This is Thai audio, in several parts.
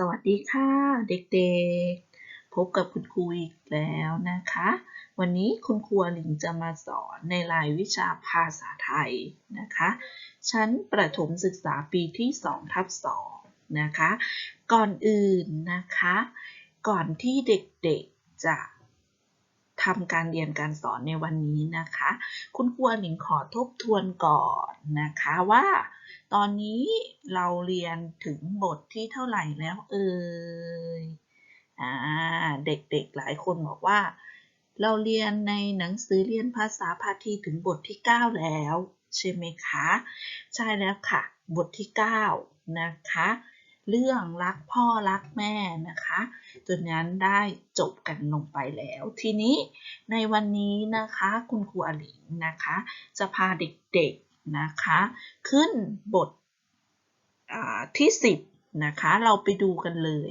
สวัสดีค่ะเด็กๆ พบกับคุณครูอีกแล้วนะคะ วันนี้คุณครูหลิงจะมาสอนในรายวิชาภาษาไทยนะคะ ชั้นประถมศึกษาปีที่2ทับ2นะคะ ก่อนอื่นนะคะ ก่อนที่เด็กๆจะ ทำการเรียนการสอนในวันนี้นะคะ คุณครูหลิงขอทบทวนก่อนนะคะว่า ตอนนี้เราเรียนถึงบทที่เท่าไหร่แล้วเอ่ยอ่าเด็กๆหลายคนบอกว่า เราเรียนในหนังสือเรียนภาษาพาทีถึงบทที่ 9 แล้ว ใช่ไหมคะ ใช่แล้วค่ะ บทที่ 9 นะคะ เรื่องรักพ่อรักแม่นะคะตัวนั้นได้จบกันลงไปแล้ว ทีนี้ในวันนี้นะคะคุณครูอลิงนะคะ จะพาเด็กๆนะคะ ขึ้นบทที่ 10 นะคะ เราไปดูกันเลย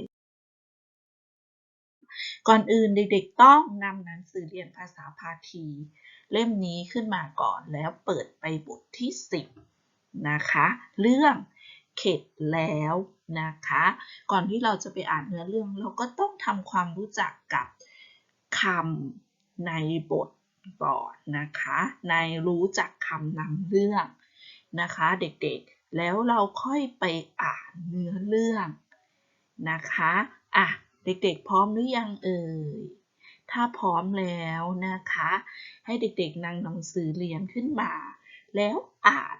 ก่อนอื่นเด็กๆต้องนำหนังสือเรียนภาษาพาที เล่มนี้ขึ้นมาก่อนแล้วเปิดไปบทที่ 10 นะคะ เรื่อง เข็ดแล้วนะคะ ก่อนที่เราจะไปอ่านเนื้อเรื่องเราก็ต้องทำความรู้จักกับคำในบทก่อนนะคะ ในรู้จักคำนำเรื่องนะคะ เด็กๆ แล้วเราค่อยไปอ่านเนื้อเรื่องนะคะอะเด็กๆ พร้อมหรือยังเอ่ยถ้าพร้อมแล้วนะคะ ให้เด็กๆนั่งหนังสือเรียนขึ้นมา แล้วอ่าน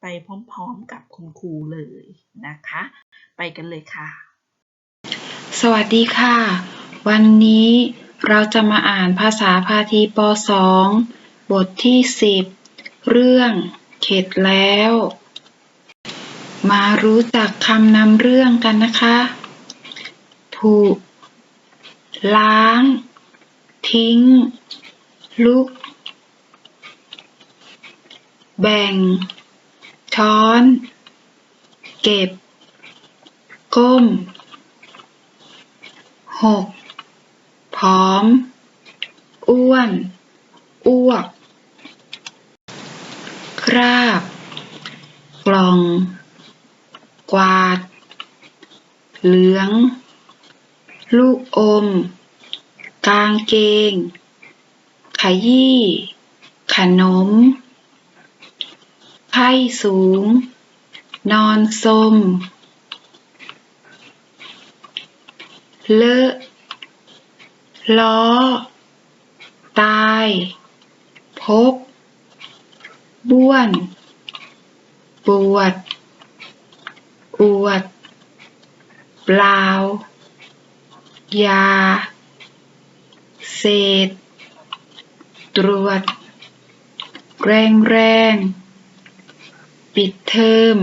ไปพร้อมๆกับคุณครูเลยนะคะ ไปกันเลยค่ะ สวัสดีค่ะ วันนี้เราจะมาอ่านภาษาพาทีป .2 บทที่ 10 เรื่องเข็ดแล้ว มารู้จักคำนำเรื่องกันนะคะถูล้าง ทิ้ง ลุก แบ่ง ช้อน เก็บ ก้ม หกผอม อ้วน อ้วก คราบ กล่อง กวาด เหลือง ลูกอม กางเกง ขยี้ ขนม ไข้สูง นอนสม เลอะล้อ ตายพกบ้วน ปวด อวด เปล่า ยา เศษ ตรวจ แรงแรง ปิดเทอม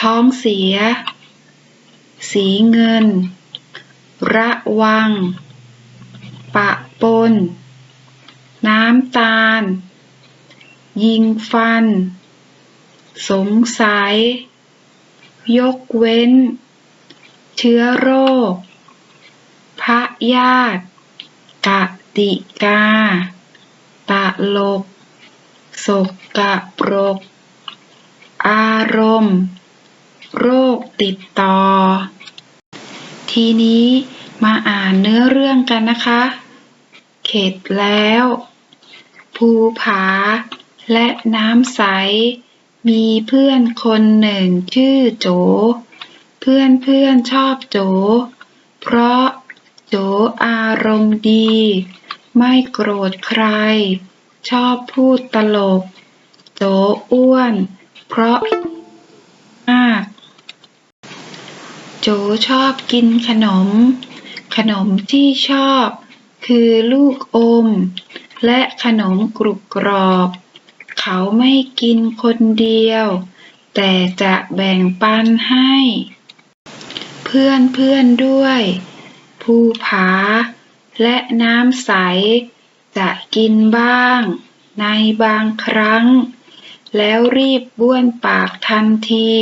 ท้องเสีย สีเงิน ระวัง ปะปน น้ำตาล ยิงฟัน สงสัย ยกเว้น เชื้อโรค พระญาติกติกา ตะลกสกกะปรก อารมณ์ โรคติดต่อ ทีนี้มาอ่านเนื้อเรื่องกันนะคะ เข็ดแล้ว ภูผา และน้ำใส มีเพื่อนคนหนึ่งชื่อโจ เพื่อนเพื่อนชอบโจ เพราะโจอารมณ์ดี ไม่โกรธใคร ชอบพูดตลก โจอ้วน เพราะมากโจชอบกินขนม ขนมที่ชอบ คือลูกอม และขนมกรุบกรอบ เขาไม่กินคนเดียว แต่จะแบ่งปันให้ เพื่อนเพื่อนด้วย ภูผา และน้ำใส จะกินบ้าง ในบางครั้ง แล้วรีบบ้วนปากทันที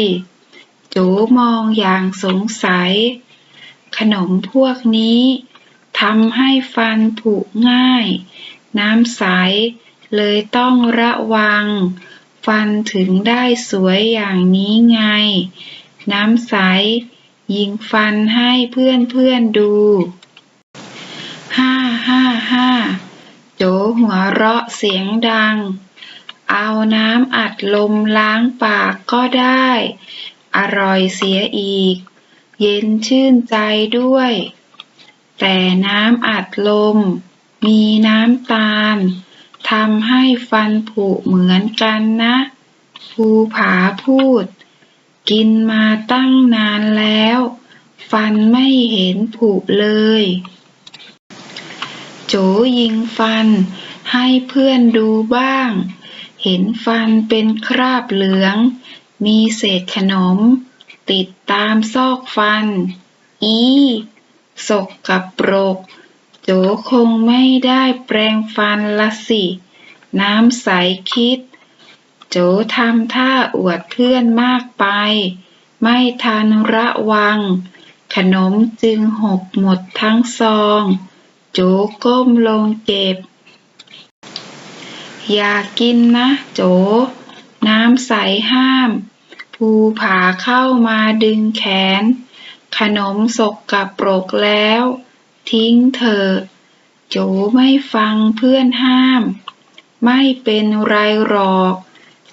โจมองอย่างสงสัย ขนมพวกนี้ทำให้ฟันผุง่าย น้ำใส เลยต้องระวัง ฟันถึงได้สวยอย่างนี้ไง น้ำใส ยิงฟันให้เพื่อนเพื่อนๆดูห้าห้าห้าโจหัวเราะเสียงดัง เอาน้ำอัดลมล้างปากก็ได้ อร่อยเสียอีก เย็นชื่นใจด้วย แต่น้ำอัดลม มีน้ำตาลทำให้ฟันผุเหมือนกันนะภูผาพูด กินมาตั้งนานแล้ว ฟันไม่เห็นผุเลย โจยิงฟันให้เพื่อนดูบ้าง เห็นฟันเป็นคราบเหลือง มีเศษขนม ติดตามซอกฟัน อีสกกับปรก โจคงไม่ได้แปรงฟันละสิ น้ำใสคิด โจทำท่าอวดเพื่อนมากไป ไม่ทันระวัง ขนมจึงหกหมดทั้งซอง โจก้มลงเก็บ อย่ากินนะ โจ น้ำใสห้าม ภูผาเข้ามาดึงแขน ขนมสกกับปรกแล้ว ทิ้งเถอโจไม่ฟังเพื่อนห้าม ไม่เป็นไรหรอก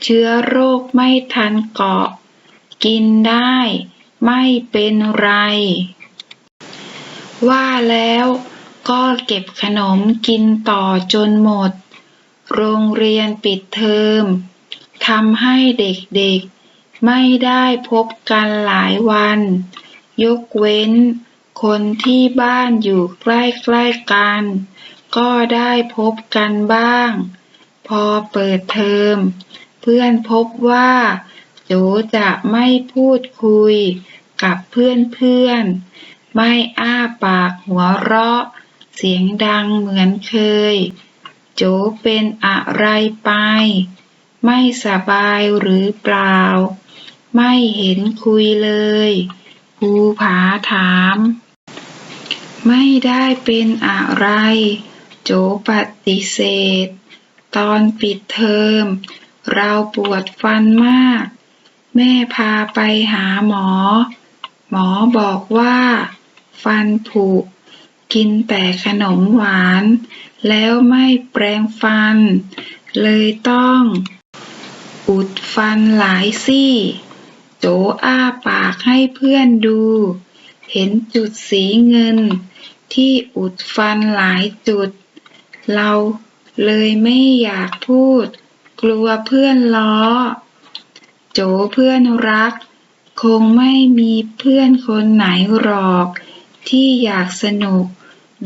เชื้อโรคไม่ทันเกาะ กินได้ไม่เป็นไร ว่าแล้วก็เก็บขนมกินต่อจนหมด โรงเรียนปิดเทอมทำให้เด็กๆ ไม่ได้พบกันหลายวัน ยกเว้น คนที่บ้านอยู่ใกล้ๆกัน ก็ได้พบกันบ้าง พอเปิดเทอม เพื่อนพบว่าโจจะไม่พูดคุยกับเพื่อนๆ ไม่อ้าปากหัวเราะ เสียงดังเหมือนเคย โจเป็นอะไรไป ไม่สบายหรือเปล่า ไม่เห็นคุยเลยภูผาถาม ไม่ได้เป็นอะไร โจปฏิเสธ ตอนปิดเทอม เราปวดฟันมาก แม่พาไปหาหมอ หมอบอกว่า ฟันผุ กินแต่ขนมหวาน แล้วไม่แปรงฟัน เลยต้อง อุดฟันหลายซี่ โจอ้าปากให้เพื่อนดู เห็นจุดสีเงิน ที่อุดฟันหลายจุด เราเลยไม่อยากพูด กลัวเพื่อนล้อ โจเพื่อนรัก คงไม่มีเพื่อนคนไหนหรอกที่อยากสนุก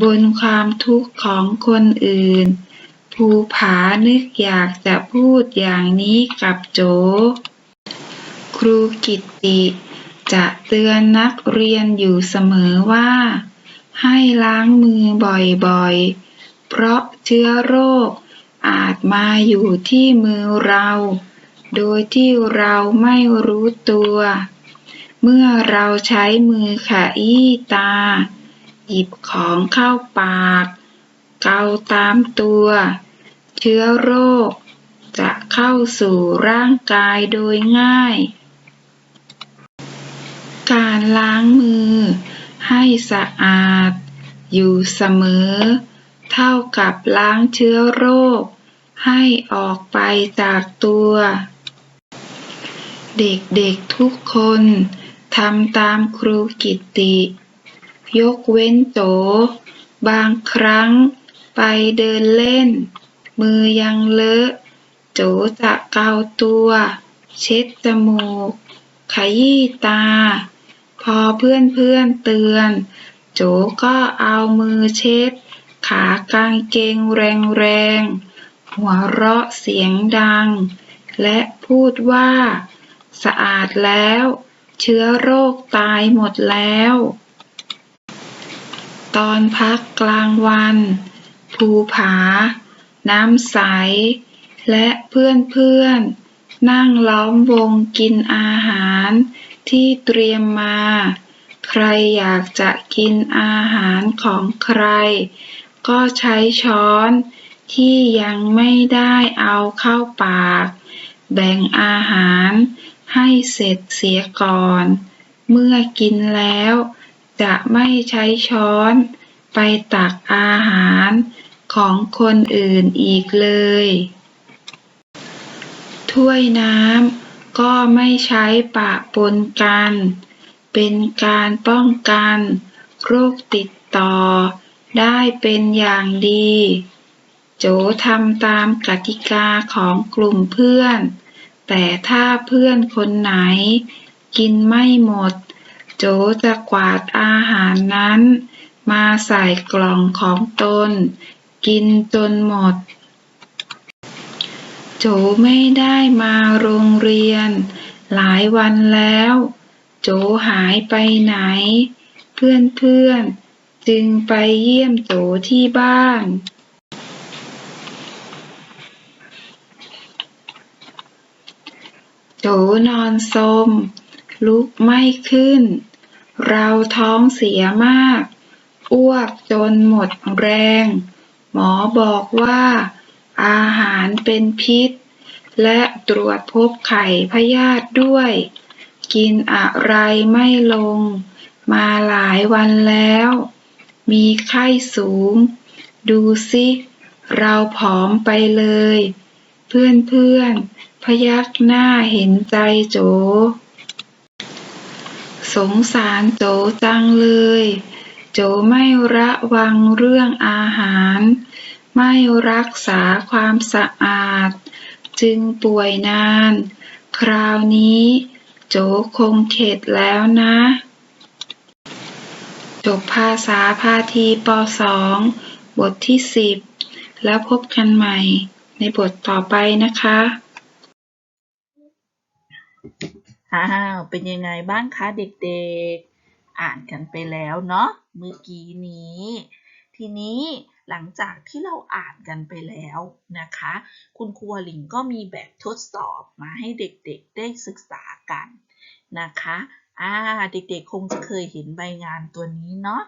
บนความทุกข์ของคนอื่น ภูผานึกอยากจะพูดอย่างนี้กับโจ ครูกิตติ จะเตือนนักเรียนอยู่เสมอว่า ให้ล้างมือบ่อยๆ เพราะเชื้อโรคอาจมาอยู่ที่มือเรา โดยที่เราไม่รู้ตัว เมื่อเราใช้มือขยี้ตา หยิบของเข้าปาก เกาตามตัว เชื้อโรค จะเข้าสู่ร่างกายโดยง่าย การล้างมือ ให้สะอาด อยู่เสมอ เท่ากับล้างเชื้อโรค ให้ออกไปจากตัว เด็กๆทุกคนทำตามครูกิตติ ยกเว้นโจ บางครั้งไปเดินเล่น มือยังเลอะ โจจะเกาตัว เช็ดจมูก ขยี้ตา พอเพื่อนๆเตือน โจก็เอามือเช็ด ขากางเกงแรงๆ หัวเราะเสียงดัง และพูดว่า สะอาดแล้ว เชื้อโรคตายหมดแล้ว ตอนพักกลางวัน ภูผา น้ำใส และเพื่อนๆ นั่งล้อมวงกินอาหารที่เตรียมมา ใครอยากจะกินอาหารของใคร ก็ใช้ช้อนที่ยังไม่ได้เอาเข้าปาก แบ่งอาหารให้เสร็จเสียก่อน เมื่อกินแล้ว จะไม่ใช้ช้อนไปตักอาหารของคนอื่นอีกเลย ถ้วยน้ำก็ไม่ใช้ปะปนกัน เป็นการป้องกันโรคติดต่อได้เป็นอย่างดี โจทำตามกติกาของกลุ่มเพื่อน แต่ถ้าเพื่อนคนไหนกินไม่หมด โจจะกวาดอาหารนั้น มาใส่กล่องของตน กินจนหมด โจไม่ได้มาโรงเรียน หลายวันแล้ว โจหายไปไหน เพื่อนๆ จึงไปเยี่ยมโจที่บ้านโจนอนสม ลุกไม่ขึ้น เราท้องเสียมาก อ้วกจนหมดแรง หมอบอกว่า อาหารเป็นพิษ และตรวจพบไข่พยาธิด้วย กินอะไรไม่ลง มาหลายวันแล้ว มีไข้สูง ดูสิเราผอมไปเลย เพื่อนๆพยักหน้าเห็นใจโจ สงสารโจจังเลย โจไม่ระวังเรื่องอาหาร ไม่รักษาความสะอาด จึงป่วยนาน คราวนี้ โจคงเข็ดแล้วนะ จบภาษาพาทีป .2 บทที่ 10 แล้วพบกันใหม่ในบทต่อไปนะคะ อ้าว เป็นยังไงบ้างคะเด็กๆ อ่านกันไปแล้วเนาะ เมื่อกี้นี้ ทีนี้หลังจากที่เราอ่านกันไปแล้วนะคะ คุณครูหลิงก็มีแบบทดสอบมาให้เด็กๆได้ศึกษากันนะคะอ่าเด็กๆคงจะเคยเห็นใบงานตัวนี้เนาะ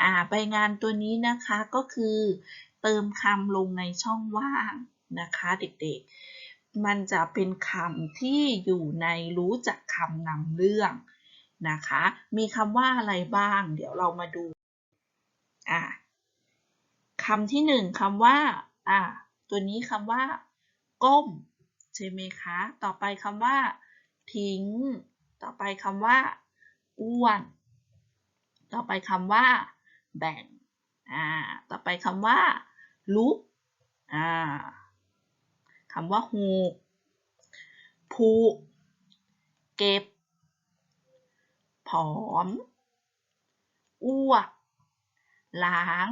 อ่าใบงานตัวนี้นะคะก็คือ เติมคำลงในช่องว่างนะคะ เด็กๆ มันจะเป็นคำที่อยู่ในรู้จักคำนำเรื่องนะคะ มีคำว่าอะไรบ้าง เดี๋ยวเรามาดูอะคำที่หนึ่งคำว่าอะตัวนี้คำว่า ก้ม ใช่ไหมคะ ต่อไปคำว่า ทิ้ง ต่อไปคำว่า อ้วน ต่อไปคำว่า แบ่งอ่าต่อไปคำว่า ลุกอ่า คำว่าหูผูเก็บ ผอม อ้วก ล้าง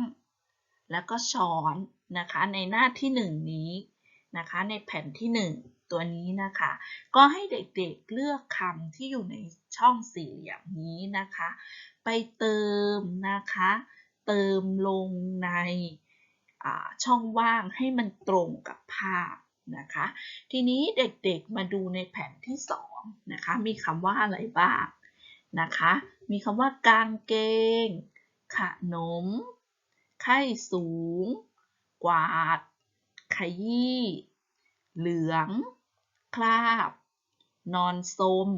แล้วก็ช้อนนะคะ ในหน้าที่หนึ่งนี้นะคะ ในแผ่นที่หนึ่งตัวนี้นะคะ ก็ให้เด็กๆเลือกคำที่อยู่ในช่องสี่เหลี่ยมนี้นะคะ ไปเติมนะคะ เติมลงในช่องว่างให้มันตรงกับภาพ นะคะ ทีนี้เด็กๆมาดูในแผ่นที่2นะคะ มีคำว่าอะไรบ้างนะคะ มีคำว่ากางเกง ขนม ไข้สูง กวาด ขยี้ เหลือง คราบ นอนสม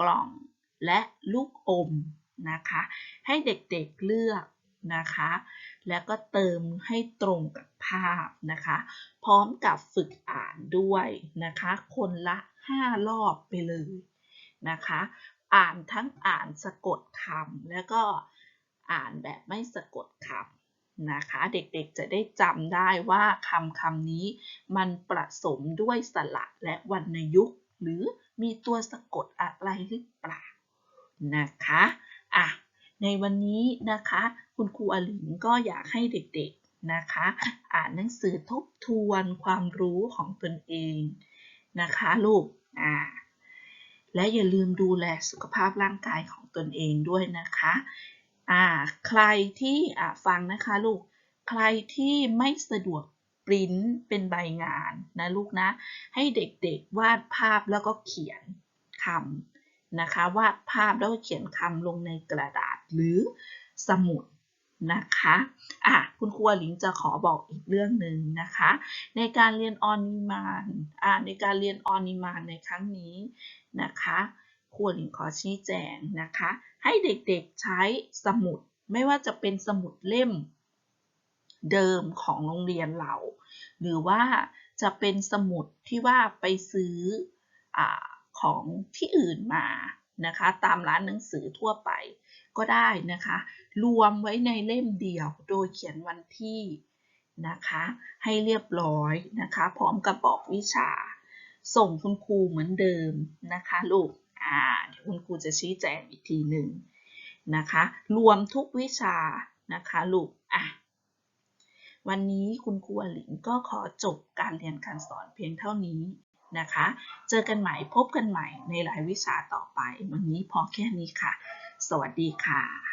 กล่อง และลูกอมนะคะ ให้เด็กๆเลือก นะคะ แล้วก็เติมให้ตรงกับภาพนะคะ พร้อมกับฝึกอ่านด้วยนะคะ คนละ 5 รอบไปเลยนะคะ อ่านทั้งอ่านสะกดคำแล้วก็อ่านแบบไม่สะกดคำนะคะ เด็กๆจะได้จำได้ว่าคำคำนี้มันประสมด้วยสระและวรรณยุกต์ หรือมีตัวสะกดอะไรหรือเปล่านะคะ อะ ในวันนี้นะคะ คุณครูอลินก็อยากให้เด็กๆนะคะ อ่านหนังสือทบทวนความรู้ของตนเองนะคะลูกอ่าและอย่าลืมดูแลสุขภาพร่างกายของตนเองด้วยนะคะอ่าใครที่อ่าฟังนะคะลูก ใครที่ไม่สะดวกปริ้นเป็นใบงานนะลูกนะ ให้เด็กๆวาดภาพแล้วก็เขียนคำ นะคะวาดภาพแล้วเขียนคำลงในกระดาษหรือสมุดนะคะอะคุณครูหลิงจะขอบอกอีกเรื่องหนึ่งนะคะ ในการเรียนออนิมานอ่าในการเรียนออนิมานในครั้งนี้นะคะครูหลิงขอชี้แจงนะคะ ให้เด็กๆใช้สมุดไม่ว่าจะเป็นสมุดเล่มเดิมของโรงเรียนเรา หรือว่าจะเป็นสมุดที่ว่าไปซื้ออา ของที่อื่นมานะคะ ตามร้านหนังสือทั่วไปก็ได้นะคะ รวมไว้ในเล่มเดียวโดยเขียนวันที่นะคะ ให้เรียบร้อยนะคะ พร้อมกับบอกวิชา ส่งคุณครูเหมือนเดิมนะคะลูกอ่าเดี๋ยวคุณครูจะชี้แจงอีกทีหนึ่งนะคะ รวมทุกวิชานะคะลูกอะวันนี้คุณครูอลิงก็ขอจบการเรียนการสอนเพียงเท่านี้ นะคะ เจอกันใหม่พบกันใหม่ในรายวิชาต่อไป วันนี้พอแค่นี้ค่ะ สวัสดีค่ะ